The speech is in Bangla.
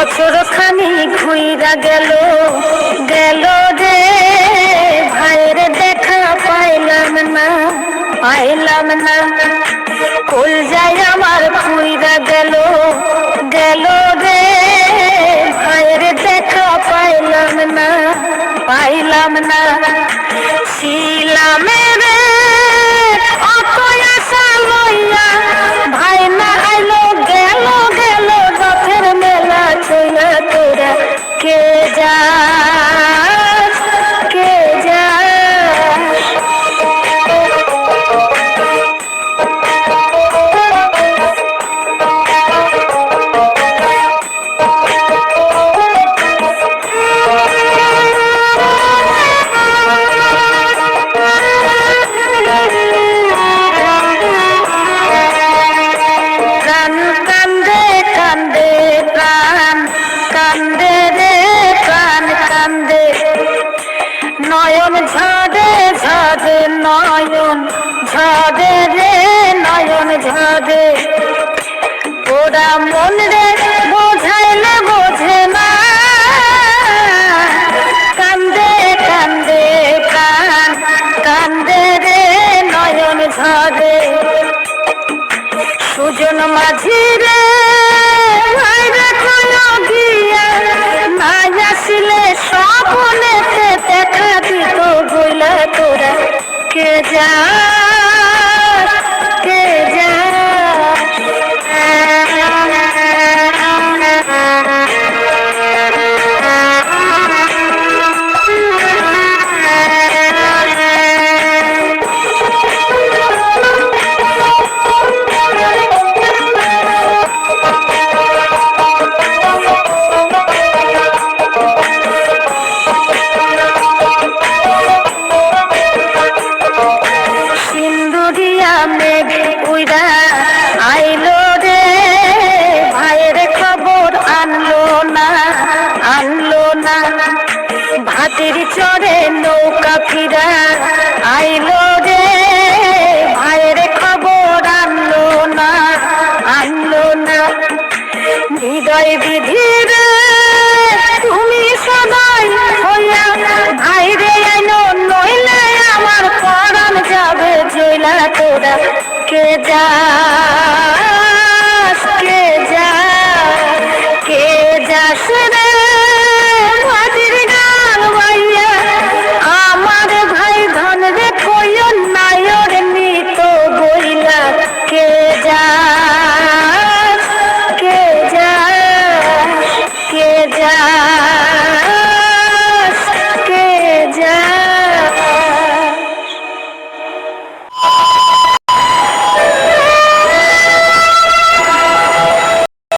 বছর খানি ঘুইরা গেল গেল রে ভাইয়ের দেখা পাইলাম না পাইলাম না। কুল যাই আমার ঘুইরা গেল গেল রে ভাইয়ের দেখা পাইলাম না পাইলাম না। নয়ন ঝাড়ে ঝাড়ে নয়ন ঝাড়ে রে নয়ন ঝাড়ে ওরা মন রে বোঝাইলে বোঝে না। কান্দে কান্দে প্রাণ, কান্দে রে নয়ন ঝাড়ে সুজন মাঝি কে আইলো আনলো না আনলো না। ভাতির চরে নৌকা ফিরা আইলো রে। ভাইয়ের খবর আনলো না আনলো না। হৃদয় বিধির জইলা তোরা কে যা